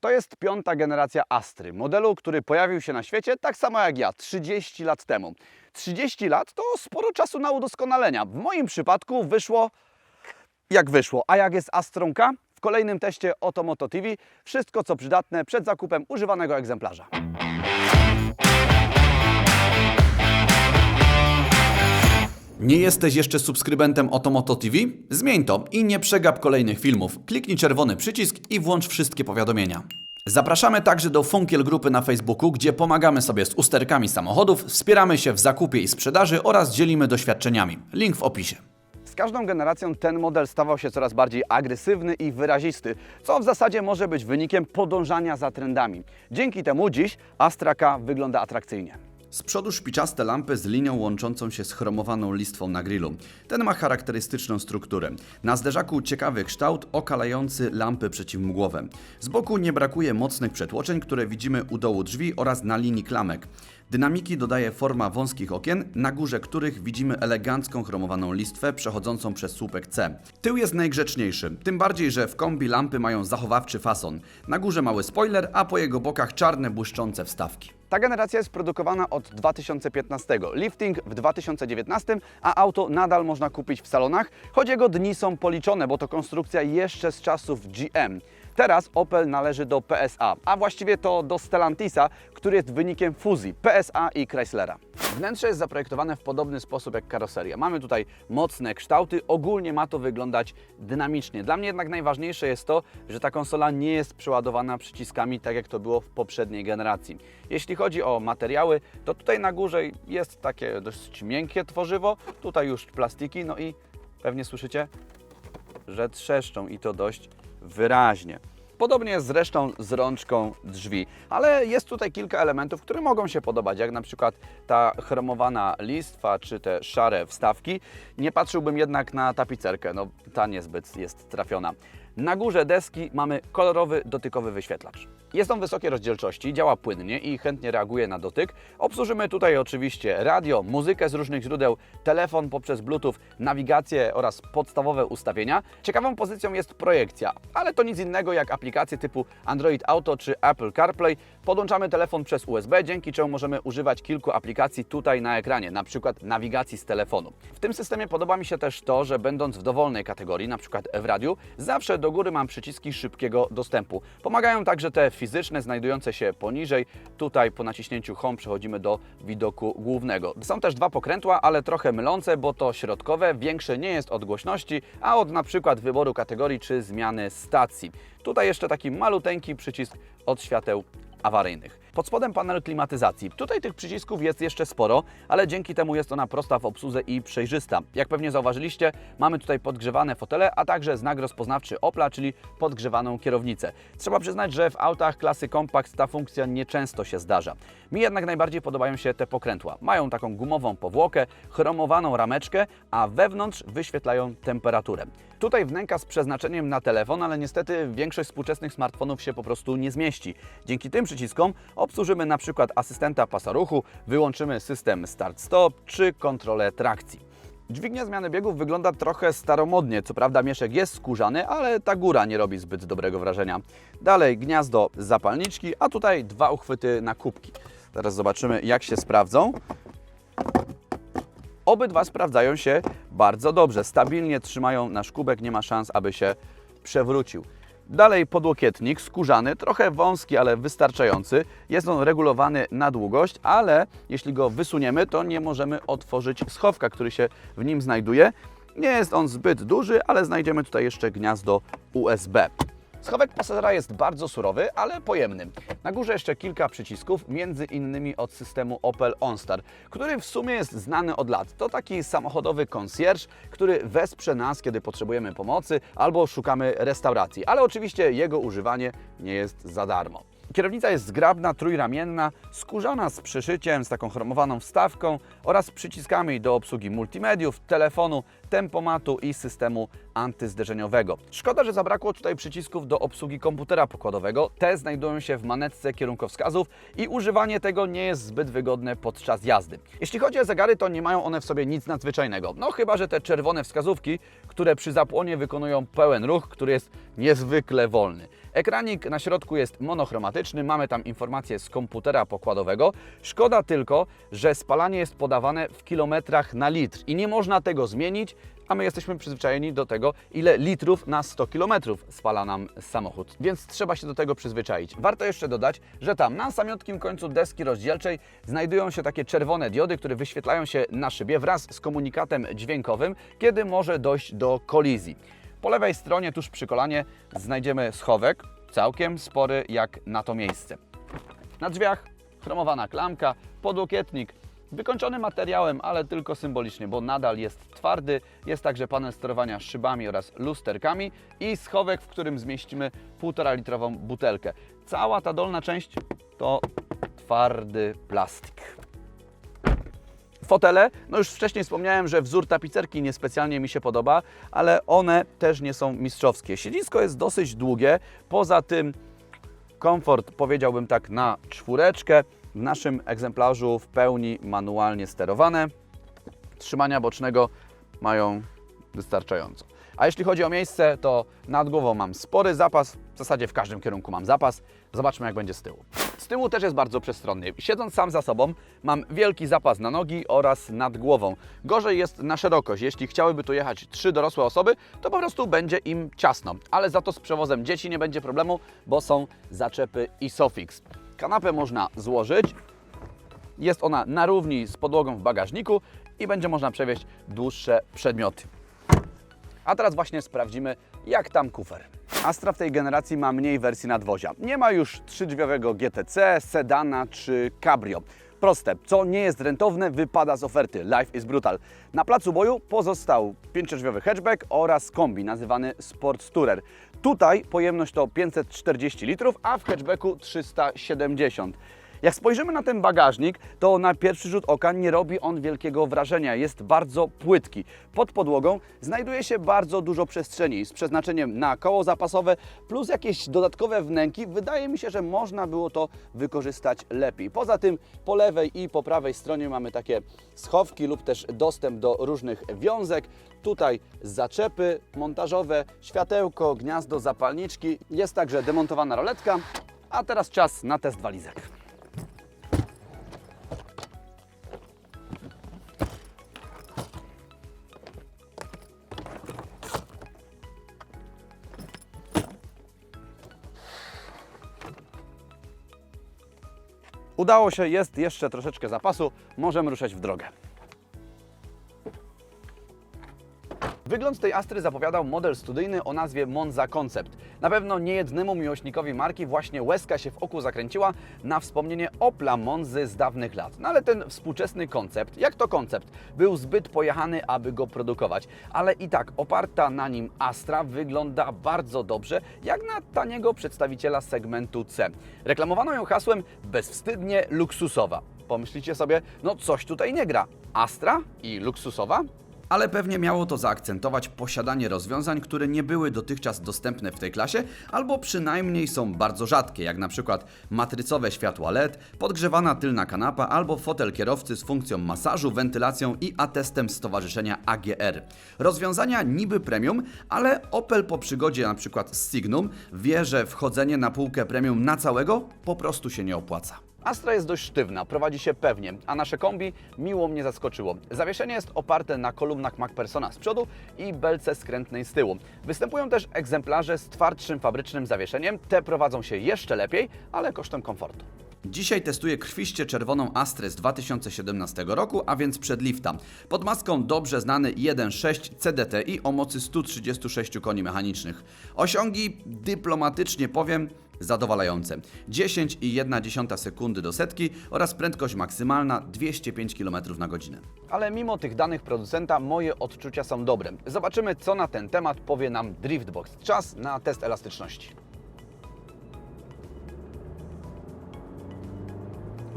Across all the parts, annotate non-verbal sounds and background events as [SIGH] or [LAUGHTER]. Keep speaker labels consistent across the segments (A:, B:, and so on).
A: To jest piąta generacja Astry, modelu, który pojawił się na świecie tak samo jak ja 30 lat temu. 30 lat to sporo czasu na udoskonalenia. W moim przypadku wyszło jak wyszło. A jak jest Astrą K? W kolejnym teście Otomoto TV wszystko co przydatne przed zakupem używanego egzemplarza. Nie jesteś jeszcze subskrybentem Otomoto TV? Zmień to i nie przegap kolejnych filmów. Kliknij czerwony przycisk i włącz wszystkie powiadomienia. Zapraszamy także do Funkiel Grupy na Facebooku, gdzie pomagamy sobie z usterkami samochodów, wspieramy się w zakupie i sprzedaży oraz dzielimy doświadczeniami. Link w opisie. Z każdą generacją ten model stawał się coraz bardziej agresywny i wyrazisty, co w zasadzie może być wynikiem podążania za trendami. Dzięki temu dziś Astra K wygląda atrakcyjnie. Z przodu szpiczaste lampy z linią łączącą się z chromowaną listwą na grillu. Ten ma charakterystyczną strukturę. Na zderzaku ciekawy kształt okalający lampy przeciwmgłowe. Z boku nie brakuje mocnych przetłoczeń, które widzimy u dołu drzwi oraz na linii klamek. Dynamiki dodaje forma wąskich okien, na górze których widzimy elegancką chromowaną listwę przechodzącą przez słupek C. Tył jest najgrzeczniejszy, tym bardziej, że w kombi lampy mają zachowawczy fason. Na górze mały spoiler, a po jego bokach czarne błyszczące wstawki. Ta generacja jest produkowana od 2015. Lifting w 2019, a auto nadal można kupić w salonach, choć jego dni są policzone, bo to konstrukcja jeszcze z czasów GM. Teraz Opel należy do PSA, a właściwie to do Stellantisa, który jest wynikiem fuzji PSA i Chryslera. Wnętrze jest zaprojektowane w podobny sposób jak karoseria. Mamy tutaj mocne kształty, ogólnie ma to wyglądać dynamicznie. Dla mnie jednak najważniejsze jest to, że ta konsola nie jest przeładowana przyciskami tak jak to było w poprzedniej generacji. Jeśli chodzi o materiały, to tutaj na górze jest takie dość miękkie tworzywo, tutaj już plastiki, no i pewnie słyszycie, że trzeszczą i to dość wyraźnie. Podobnie jest zresztą z rączką drzwi, ale jest tutaj kilka elementów, które mogą się podobać, jak na przykład ta chromowana listwa czy te szare wstawki. Nie patrzyłbym jednak na tapicerkę, no ta niezbyt jest trafiona. Na górze deski mamy kolorowy, dotykowy wyświetlacz. Jest on wysokiej rozdzielczości, działa płynnie i chętnie reaguje na dotyk. Obsłużymy tutaj oczywiście radio, muzykę z różnych źródeł, telefon poprzez Bluetooth, nawigację oraz podstawowe ustawienia. Ciekawą pozycją jest projekcja, ale to nic innego jak aplikacje typu Android Auto czy Apple CarPlay. Podłączamy telefon przez USB, dzięki czemu możemy używać kilku aplikacji tutaj na ekranie, na przykład nawigacji z telefonu. W tym systemie podoba mi się też to, że będąc w dowolnej kategorii, na przykład w radiu, zawsze do góry mam przyciski szybkiego dostępu. Pomagają także te fizyczne znajdujące się poniżej. Tutaj po naciśnięciu Home przechodzimy do widoku głównego. Są też dwa pokrętła, ale trochę mylące, bo to środkowe, większe nie jest od głośności, a od na przykład wyboru kategorii czy zmiany stacji. Tutaj jeszcze taki maluteńki przycisk od świateł awaryjnych. Pod spodem panel klimatyzacji. Tutaj tych przycisków jest jeszcze sporo, ale dzięki temu jest ona prosta w obsłudze i przejrzysta. Jak pewnie zauważyliście, mamy tutaj podgrzewane fotele, a także znak rozpoznawczy Opla, czyli podgrzewaną kierownicę. Trzeba przyznać, że w autach klasy Compact ta funkcja nieczęsto się zdarza. Mi jednak najbardziej podobają się te pokrętła. Mają taką gumową powłokę, chromowaną rameczkę, a wewnątrz wyświetlają temperaturę. Tutaj wnęka z przeznaczeniem na telefon, ale niestety większość współczesnych smartfonów się po prostu nie zmieści. Dzięki tym przyciskom obsłużymy na przykład asystenta pasa ruchu, wyłączymy system start-stop czy kontrolę trakcji. Dźwignia zmiany biegów wygląda trochę staromodnie. Co prawda mieszek jest skórzany, ale ta góra nie robi zbyt dobrego wrażenia. Dalej gniazdo zapalniczki, a tutaj dwa uchwyty na kubki. Teraz zobaczymy jak się sprawdzą. Obydwa sprawdzają się bardzo dobrze. Stabilnie trzymają nasz kubek, nie ma szans, aby się przewrócił. Dalej podłokietnik skórzany, trochę wąski, ale wystarczający. Jest on regulowany na długość, ale jeśli go wysuniemy, to nie możemy otworzyć schowka, który się w nim znajduje. Nie jest on zbyt duży, ale znajdziemy tutaj jeszcze gniazdo USB. Schowek pasażera jest bardzo surowy, ale pojemny. Na górze jeszcze kilka przycisków, między innymi od systemu Opel OnStar, który w sumie jest znany od lat. To taki samochodowy concierge, który wesprze nas, kiedy potrzebujemy pomocy albo szukamy restauracji, ale oczywiście jego używanie nie jest za darmo. Kierownica jest zgrabna, trójramienna, skórzana z przyszyciem, z taką chromowaną wstawką oraz przyciskami do obsługi multimediów, telefonu, tempomatu i systemu antyzderzeniowego. Szkoda, że zabrakło tutaj przycisków do obsługi komputera pokładowego. Te znajdują się w manetce kierunkowskazów i używanie tego nie jest zbyt wygodne podczas jazdy. Jeśli chodzi o zegary, to nie mają one w sobie nic nadzwyczajnego. No chyba, że te czerwone wskazówki, które przy zapłonie wykonują pełen ruch, który jest niezwykle wolny. Ekranik na środku jest monochromatyczny, mamy tam informacje z komputera pokładowego. Szkoda tylko, że spalanie jest podawane w kilometrach na litr i nie można tego zmienić, a my jesteśmy przyzwyczajeni do tego, ile litrów na 100 km spala nam samochód, więc trzeba się do tego przyzwyczaić. Warto jeszcze dodać, że tam na samiutkim końcu deski rozdzielczej znajdują się takie czerwone diody, które wyświetlają się na szybie wraz z komunikatem dźwiękowym, kiedy może dojść do kolizji. Po lewej stronie, tuż przy kolanie, znajdziemy schowek, całkiem spory jak na to miejsce. Na drzwiach chromowana klamka, podłokietnik, wykończony materiałem, ale tylko symbolicznie, bo nadal jest twardy. Jest także panel sterowania szybami oraz lusterkami i schowek, w którym zmieścimy 1,5 litrową butelkę. Cała ta dolna część to twardy plastik. Fotele, no już wcześniej wspomniałem, że wzór tapicerki niespecjalnie mi się podoba, ale one też nie są mistrzowskie. Siedzisko jest dosyć długie, poza tym komfort powiedziałbym tak na czwóreczkę. W naszym egzemplarzu w pełni manualnie sterowane. Trzymania bocznego mają wystarczająco. A jeśli chodzi o miejsce, to nad głową mam spory zapas, w zasadzie w każdym kierunku mam zapas. Zobaczmy jak będzie z tyłu. Z tyłu też jest bardzo przestronny. Siedząc sam za sobą, mam wielki zapas na nogi oraz nad głową. Gorzej jest na szerokość. Jeśli chciałyby tu jechać trzy dorosłe osoby, to po prostu będzie im ciasno. Ale za to z przewozem dzieci nie będzie problemu, bo są zaczepy Isofix. Kanapę można złożyć, jest ona na równi z podłogą w bagażniku i będzie można przewieźć dłuższe przedmioty. A teraz właśnie sprawdzimy, jak tam kufer. Astra w tej generacji ma mniej wersji nadwozia. Nie ma już trzydrzwiowego GTC, sedana czy cabrio. Proste, co nie jest rentowne, wypada z oferty. Life is brutal. Na placu boju pozostał pięciodrzwiowy hatchback oraz kombi nazywany Sport Tourer. Tutaj pojemność to 540 litrów, a w hatchbacku 370. Jak spojrzymy na ten bagażnik, to na pierwszy rzut oka nie robi on wielkiego wrażenia. Jest bardzo płytki. Pod podłogą znajduje się bardzo dużo przestrzeni z przeznaczeniem na koło zapasowe plus jakieś dodatkowe wnęki. Wydaje mi się, że można było to wykorzystać lepiej. Poza tym po lewej i po prawej stronie mamy takie schowki lub też dostęp do różnych wiązek. Tutaj zaczepy montażowe, światełko, gniazdo, zapalniczki. Jest także demontowana roletka. A teraz czas na test walizek. Udało się, jest jeszcze troszeczkę zapasu, możemy ruszać w drogę. Wygląd tej Astry zapowiadał model studyjny o nazwie Monza Concept. Na pewno niejednemu miłośnikowi marki właśnie łezka się w oku zakręciła na wspomnienie Opla Monzy z dawnych lat. No ale ten współczesny koncept, jak to koncept, był zbyt pojechany, aby go produkować. Ale i tak oparta na nim Astra wygląda bardzo dobrze, jak na taniego przedstawiciela segmentu C. Reklamowano ją hasłem bezwstydnie luksusowa. Pomyślicie sobie, no coś tutaj nie gra. Astra i luksusowa? Ale pewnie miało to zaakcentować posiadanie rozwiązań, które nie były dotychczas dostępne w tej klasie, albo przynajmniej są bardzo rzadkie, jak na przykład matrycowe światła LED, podgrzewana tylna kanapa albo fotel kierowcy z funkcją masażu, wentylacją i atestem stowarzyszenia AGR. Rozwiązania niby premium, ale Opel po przygodzie na przykład z Signum wie, że wchodzenie na półkę premium na całego po prostu się nie opłaca. Astra jest dość sztywna, prowadzi się pewnie, a nasze kombi miło mnie zaskoczyło. Zawieszenie jest oparte na kolumnach MacPersona z przodu i belce skrętnej z tyłu. Występują też egzemplarze z twardszym fabrycznym zawieszeniem. Te prowadzą się jeszcze lepiej, ale kosztem komfortu. Dzisiaj testuję krwiście czerwoną Astrę z 2017 roku, a więc przed lifta. Pod maską dobrze znany 1.6 CDTI o mocy 136 koni mechanicznych. Osiągi, dyplomatycznie powiem, zadowalające. 10,1 sekundy do setki oraz prędkość maksymalna 205 km na godzinę. Ale mimo tych danych producenta moje odczucia są dobre. Zobaczymy co na ten temat powie nam Driftbox. Czas na test elastyczności.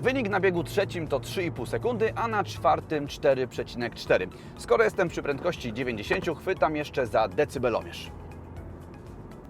A: Wynik na biegu trzecim to 3,5 sekundy, a na czwartym 4,4. Skoro jestem przy prędkości 90, chwytam jeszcze za decybelomierz.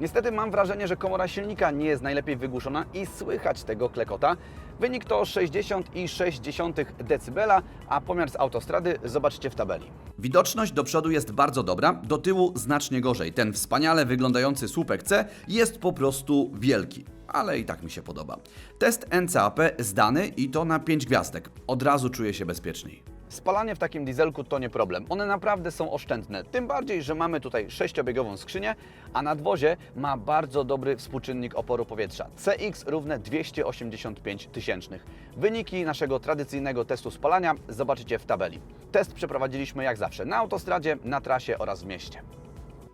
A: Niestety mam wrażenie, że komora silnika nie jest najlepiej wygłuszona i słychać tego klekota. Wynik to 60,6 dB, a pomiar z autostrady zobaczcie w tabeli. Widoczność do przodu jest bardzo dobra, do tyłu znacznie gorzej. Ten wspaniale wyglądający słupek C jest po prostu wielki, ale i tak mi się podoba. Test NCAP zdany i to na 5 gwiazdek. Od razu czuję się bezpieczniej. Spalanie w takim dieselku to nie problem. One naprawdę są oszczędne. Tym bardziej, że mamy tutaj sześciobiegową skrzynię, a nadwozie ma bardzo dobry współczynnik oporu powietrza. CX równe 285 tysięcznych. Wyniki naszego tradycyjnego testu spalania zobaczycie w tabeli. Test przeprowadziliśmy jak zawsze na autostradzie, na trasie oraz w mieście.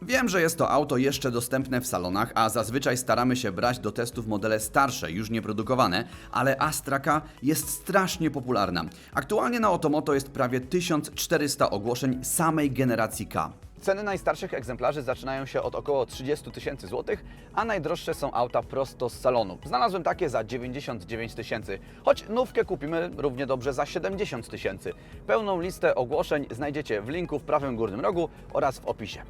A: Wiem, że jest to auto jeszcze dostępne w salonach, a zazwyczaj staramy się brać do testów modele starsze, już nieprodukowane, ale Astra K jest strasznie popularna. Aktualnie na Otomoto jest prawie 1400 ogłoszeń samej generacji K. Ceny najstarszych egzemplarzy zaczynają się od około 30 tysięcy złotych, a najdroższe są auta prosto z salonu. Znalazłem takie za 99 tysięcy, choć nówkę kupimy równie dobrze za 70 tysięcy. Pełną listę ogłoszeń znajdziecie w linku w prawym górnym rogu oraz w opisie.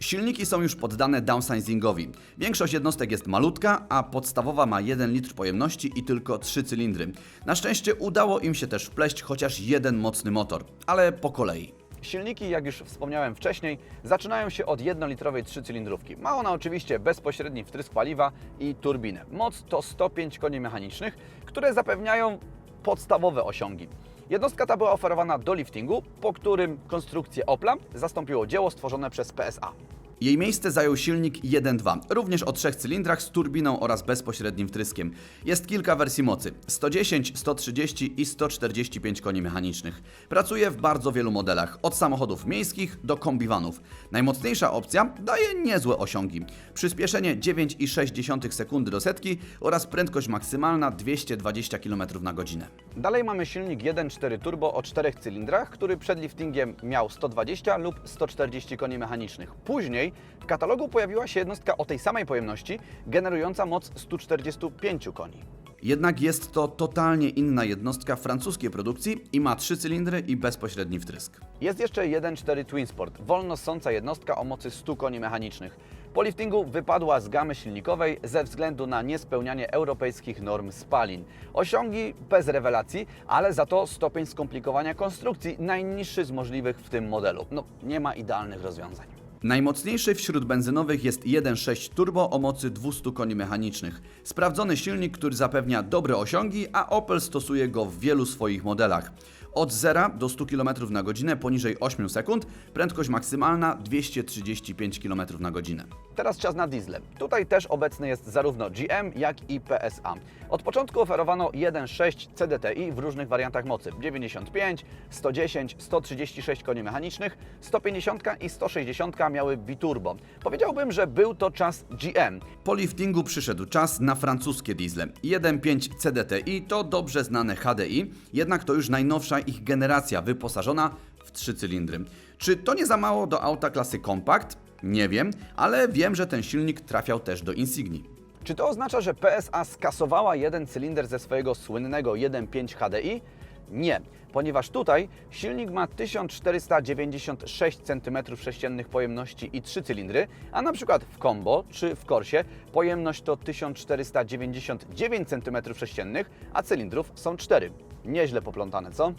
A: Silniki są już poddane downsizingowi. Większość jednostek jest malutka, a podstawowa ma 1 litr pojemności i tylko 3 cylindry. Na szczęście udało im się też wpleść chociaż jeden mocny motor, ale po kolei. Silniki, jak już wspomniałem wcześniej, zaczynają się od 1-litrowej trzycylindrówki. Ma ona oczywiście bezpośredni wtrysk paliwa i turbinę. Moc to 105 koni mechanicznych, które zapewniają podstawowe osiągi. Jednostka ta była oferowana do liftingu, po którym konstrukcję Opla zastąpiło dzieło stworzone przez PSA. Jej miejsce zajął silnik 1.2, również o trzech cylindrach z turbiną oraz bezpośrednim wtryskiem. Jest kilka wersji mocy: 110, 130 i 145 koni mechanicznych. Pracuje w bardzo wielu modelach, od samochodów miejskich do kombiwanów. Najmocniejsza opcja daje niezłe osiągi. Przyspieszenie 9,6 sekundy do setki oraz prędkość maksymalna 220 km na godzinę. Dalej mamy silnik 1.4 turbo o czterech cylindrach, który przed liftingiem miał 120 lub 140 koni mechanicznych. Później w katalogu pojawiła się jednostka o tej samej pojemności, generująca moc 145 koni. Jednak jest to totalnie inna jednostka francuskiej produkcji i ma trzy cylindry i bezpośredni wtrysk. Jest jeszcze 1.4 Twin Sport, wolno ssąca jednostka o mocy 100 koni mechanicznych. Po liftingu wypadła z gamy silnikowej ze względu na niespełnianie europejskich norm spalin. Osiągi bez rewelacji, ale za to stopień skomplikowania konstrukcji najniższy z możliwych w tym modelu. No, nie ma idealnych rozwiązań. Najmocniejszy wśród benzynowych jest 1.6 turbo o mocy 200 koni mechanicznych. Sprawdzony silnik, który zapewnia dobre osiągi, a Opel stosuje go w wielu swoich modelach. Od 0 do 100 km na godzinę poniżej 8 sekund, prędkość maksymalna 235 km na godzinę. Teraz czas na diesle. Tutaj też obecny jest zarówno GM, jak i PSA. Od początku oferowano 1.6 CDTI w różnych wariantach mocy 95, 110, 136 koni mechanicznych, 150 i 160 miały biturbo. Powiedziałbym, że był to czas GM. Po liftingu przyszedł czas na francuskie diesle. 1.5 CDTI to dobrze znane HDI, jednak to już najnowsza ich generacja wyposażona w trzy cylindry. Czy to nie za mało do auta klasy kompakt? Nie wiem, ale wiem, że ten silnik trafiał też do Insigni. Czy to oznacza, że PSA skasowała jeden cylinder ze swojego słynnego 1.5 HDI? Nie, ponieważ tutaj silnik ma 1496 cm3 pojemności i 3 cylindry, a na przykład w Combo czy w Corsie pojemność to 1499 cm3, a cylindrów są 4. Nieźle poplątane, co?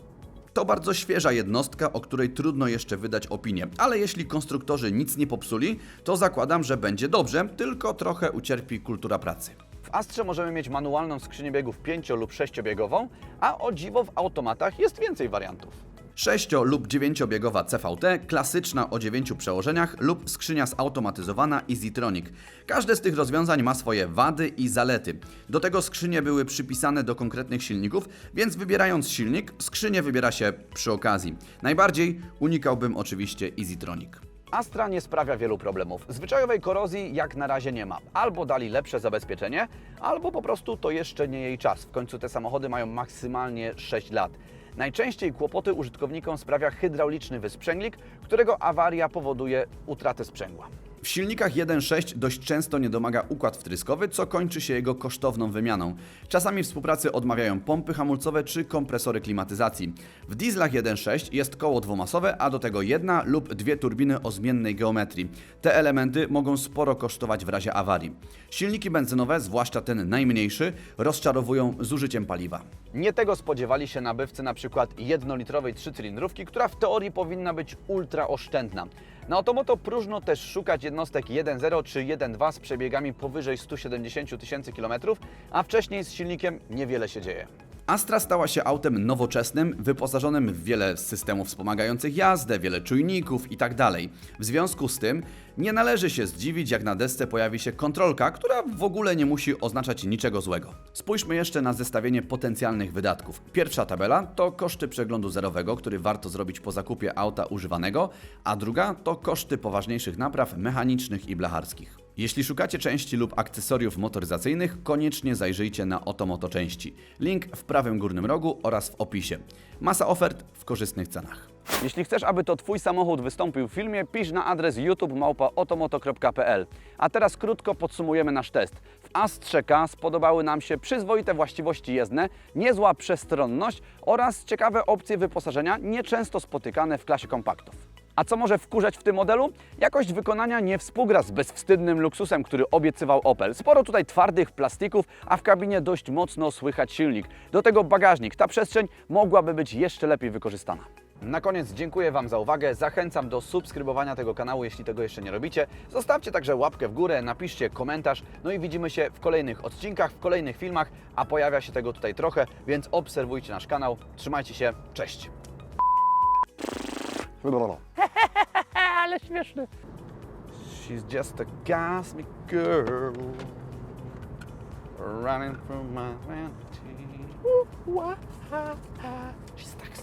A: To bardzo świeża jednostka, o której trudno jeszcze wydać opinię, ale jeśli konstruktorzy nic nie popsuli, to zakładam, że będzie dobrze, tylko trochę ucierpi kultura pracy. W Astrze możemy mieć manualną skrzynię biegów 5 lub 6-biegową, a o dziwo w automatach jest więcej wariantów. 6 lub 9-biegowa CVT, klasyczna o 9 przełożeniach lub skrzynia zautomatyzowana EasyTronic. Każde z tych rozwiązań ma swoje wady i zalety. Do tego skrzynie były przypisane do konkretnych silników, więc wybierając silnik, skrzynię wybiera się przy okazji. Najbardziej unikałbym oczywiście EasyTronic. Astra nie sprawia wielu problemów. Zwyczajowej korozji jak na razie nie ma. Albo dali lepsze zabezpieczenie, albo po prostu to jeszcze nie jej czas. W końcu te samochody mają maksymalnie 6 lat. Najczęściej kłopoty użytkownikom sprawia hydrauliczny wysprzęglik, którego awaria powoduje utratę sprzęgła. W silnikach 1.6 dość często nie domaga układ wtryskowy, co kończy się jego kosztowną wymianą. Czasami współpracy odmawiają pompy hamulcowe czy kompresory klimatyzacji. W dieslach 1.6 jest koło dwumasowe, a do tego jedna lub dwie turbiny o zmiennej geometrii. Te elementy mogą sporo kosztować w razie awarii. Silniki benzynowe, zwłaszcza ten najmniejszy, rozczarowują zużyciem paliwa. Nie tego spodziewali się nabywcy na przykład jednolitrowej trzycylindrówki, która w teorii powinna być ultra oszczędna. Na Otomoto próżno też szukać jednostek 1.0 czy 1.2 z przebiegami powyżej 170 tysięcy kilometrów, a wcześniej z silnikiem niewiele się dzieje. Astra stała się autem nowoczesnym, wyposażonym w wiele systemów wspomagających jazdę, wiele czujników itd. W związku z tym nie należy się zdziwić, jak na desce pojawi się kontrolka, która w ogóle nie musi oznaczać niczego złego. Spójrzmy jeszcze na zestawienie potencjalnych wydatków. Pierwsza tabela to koszty przeglądu zerowego, który warto zrobić po zakupie auta używanego, a druga to koszty poważniejszych napraw mechanicznych i blacharskich. Jeśli szukacie części lub akcesoriów motoryzacyjnych, koniecznie zajrzyjcie na Otomoto Części. Link w prawym górnym rogu oraz w opisie. Masa ofert w korzystnych cenach. Jeśli chcesz, aby to Twój samochód wystąpił w filmie, pisz na adres youtube otomoto.pl. A teraz krótko podsumujemy nasz test. W Astrze K spodobały nam się przyzwoite właściwości jezdne, niezła przestronność oraz ciekawe opcje wyposażenia, nieczęsto spotykane w klasie kompaktów. A co może wkurzać w tym modelu? Jakość wykonania nie współgra z bezwstydnym luksusem, który obiecywał Opel. Sporo tutaj twardych plastików, a w kabinie dość mocno słychać silnik. Do tego bagażnik. Ta przestrzeń mogłaby być jeszcze lepiej wykorzystana. Na koniec dziękuję Wam za uwagę. Zachęcam do subskrybowania tego kanału, jeśli tego jeszcze nie robicie. Zostawcie także łapkę w górę, napiszcie komentarz. No i widzimy się w kolejnych odcinkach, w kolejnych filmach, a pojawia się tego tutaj trochę, więc obserwujcie nasz kanał. Trzymajcie się, cześć! [LAUGHS]
B: Ale śmieszny.
A: She's just a cosmic girl running from my vanity.
B: Ła, ha, ha.
A: She's tak